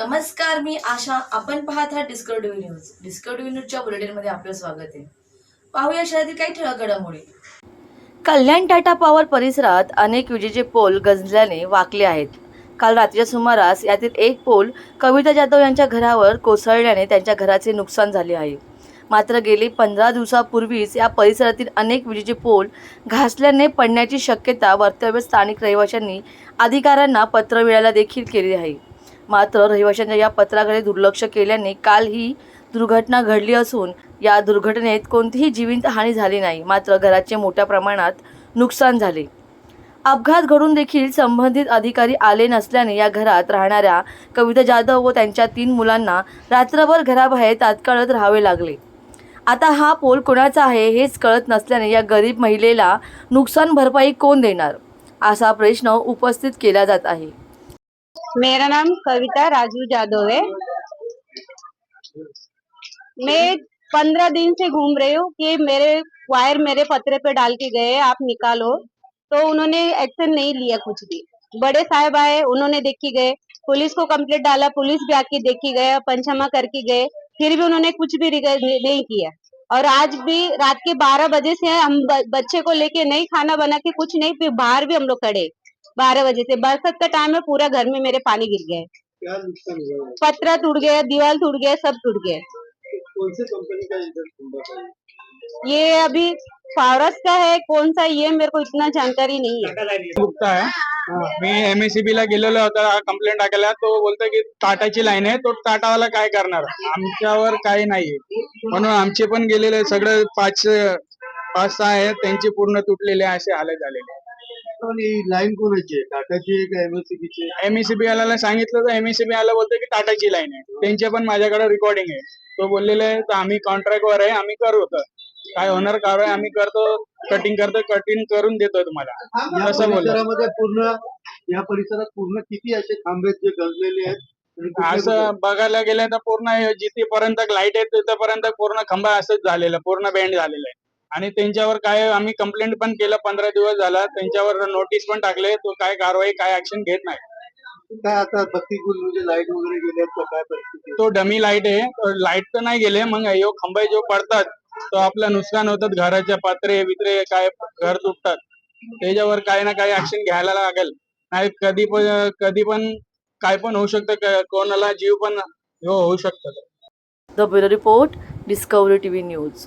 नमस्कार मी आशा. आपण पाहत आहात डिस्कवरी न्यूज डिस्कवरी न्यूजच्या बुलेटिनमध्ये आपलं स्वागत आहे. पाहूया शहरातील काही ठळक घडामोडी. कल्याण टाटा पॉवर परिसरात अनेक विजेचे पोल गंजल्याने वाकले आहेत. काल रात्रीच्या सुमारास यातील एक पोल कविता जाधव यांच्या घरावर कोसळल्याने त्यांच्या घराचे नुकसान झाले आहे. मात्र गेली पंधरा दिवसापूर्वीच या परिसरातील अनेक विजेचे पोल घासल्याने पडण्याची शक्यता वर्तव्य स्थानिक रहिवाशांनी अधिकाऱ्यांना पत्र मिळायला देखील केली आहे. मात्र रहिवाशांच्या या पत्राकडे दुर्लक्ष केल्याने काल ही दुर्घटना घडली असून या दुर्घटनेत कोणतीही जीवित हानी झाली नाही. मात्र घराचे मोठ्या प्रमाणात नुकसान झाले. अपघात घडून देखील संबंधित अधिकारी आले नसल्याने या घरात राहणाऱ्या कविता जाधव व त्यांच्या तीन मुलांना रात्रभर घराबाहेर तात्काळत राहावे लागले. आता हा पोल कोणाचा आहे हेच कळत नसल्याने या गरीब महिलेला नुकसान भरपाई कोण देणार? असा प्रश्न उपस्थित केला जात आहे. मेरा नाम कविता राजू जादव है। मैं पंद्रह दिन से घूम रही हूँ कि मेरे वायर मेरे पत्रे पे डाल के गए, आप निकालो। तो उन्होंने एक्शन नहीं लिया कुछ भी। बड़े साहब आए, उन्होंने देखी गए। पुलिस को कंप्लेंट डाला, पुलिस भी आके देखी गए, पंचमा करके गए। फिर भी उन्होंने कुछ भी नहीं किया। और आज भी रात के बारह बजे से हम बच्चे को लेके नहीं, खाना बना के कुछ नहीं बाहर भी हम लोग खड़े। बारह बजे से। बरसात का टाइम है पूरा घर में मेरे पानी गिर गया है। क्या नुकसान हुआ है? पत्रा टूट गया दीवार टूट गया सब टूट गया। कौन से कंपनी का ये? अभी फावरस का है कौन सा ये मेरे को इतना जानकारी नहीं है। गुप्ता आहे मी एमएससीबी ला गेलेलो होता कंप्लेंट टाकायला तो बोलतोय की टाटाची लाईन आहे तो टाटावाला काय करणार? आमच्यावर काही नाहीये. म्हणून आमचे पण गेलेले सगळे पाच पाच सहा आहेत त्यांचे पूर्ण तुटलेले असे हालत झालेले ही लाईन कोणाची आहे? टाटाची आहे का एमएससीबी ची आहे? एमएससीबी वाल्याला सांगितलं तर एमएससीबी वाला बोलतोय की टाटाची लाईन आहे. त्यांचे पण माझ्याकडे रेकॉर्डिंग आहे. तो बोललेले आहे तर आम्ही कॉन्ट्रॅक्ट वर आहे आम्ही करू होतं काय होणार कारवाई आम्ही करतो कटिंग करतो कटिंग करून देतो तुम्हाला. असं परिसरामध्ये पूर्ण या परिसरात पूर्ण किती असे खांबे आहेत जे गंजलेले आहेत? असं बघायला गेलं तर पूर्ण जिथेपर्यंत लाइट आहे तिथपर्यंत पूर्ण खंबा असंच झालेलं पूर्ण बेंड झालेलं आहे. आणि त्यांच्यावर काय आम्ही कंप्लेंट पण केलं पंधरा दिवस झाला. त्यांच्यावर नोटीस पण टाकले तो काय कारवाई काय ऍक्शन घेत नाही. काय आता बत्ती गुल म्हणजे लाइट वगैरे का? काय परिस्थिती? तो डमी लाइट आहे. लाइट तर नाही गेले मग यो खंबे जो पडतात तो आपलं नुकसान होतात घराच्या पात्रे बित्रे काय घर तुटतात. त्याच्यावर काही ना काही ऍक्शन घ्यायला लागेल. नाही कधी पण कधी पण काय पण होऊ शकतं कोणाला जीव पण हो होऊ शकतं. The bureau report Discovery TV news